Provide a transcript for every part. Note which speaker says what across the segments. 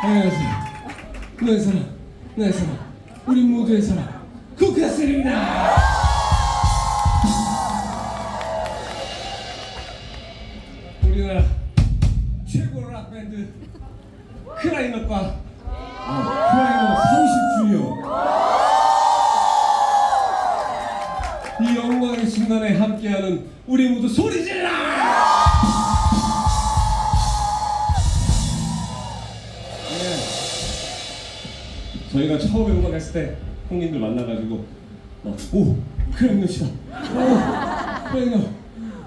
Speaker 1: 안녕하세요. 너의 사랑, 나의 사랑, 우리 모두의 사랑, 쿠카스입니다. 우리나라 최고 락 밴드 크라이너과 아, 크라이너 30주년 이 영광의 순간에 함께하는 우리 모두 소리 질러! 저희가 처음에 음악했을 때 형님들 만나가지고 막, 오 크라이너 씨다. 오 크라이너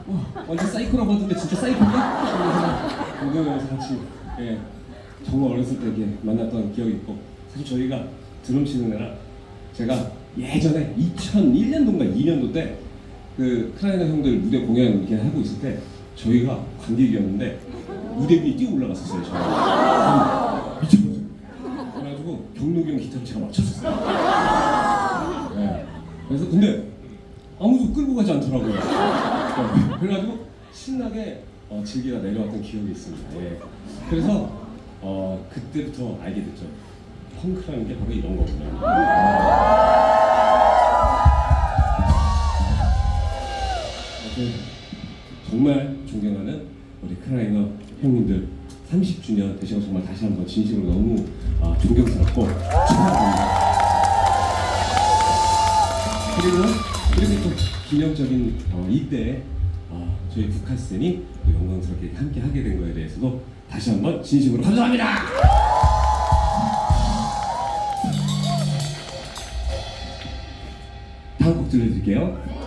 Speaker 1: 와 완전 사이코라고 하던데 진짜 사이코인가? 공연에서 같이 예, 정말 어렸을 때 이렇게 만났던 기억이 있고 사실 저희가 드럼 치는 애라 제가 예전에 2001년도인가 2년도 때 그 크라이너 형들 무대 공연 이렇게 하고 있을 때 저희가 관객이었는데 무대 위에 뛰어 올라갔었어요 저희가 맞췄었어요 네. 그래서 근데 아무도 끌고 가지 않더라고요 네. 그래가지고 신나게 어, 즐기다 내려왔던 기억이 있습니다 예. 그래서 어, 그때부터 알게 됐죠 펑크라는 게 바로 이런 거구나 아무튼 정말 존경하는 우리 크라이너 형님들 30주년 되신 거 정말 다시 한번 진심으로 너무 아, 존경스럽고 축하드립니다. 그리고 그리고 또 기념적인 어, 이때 어, 저희 북한쌤이 또 영광스럽게 함께 하게 된 거에 대해서도 다시 한번 진심으로 감사합니다. 다음 곡 들려드릴게요.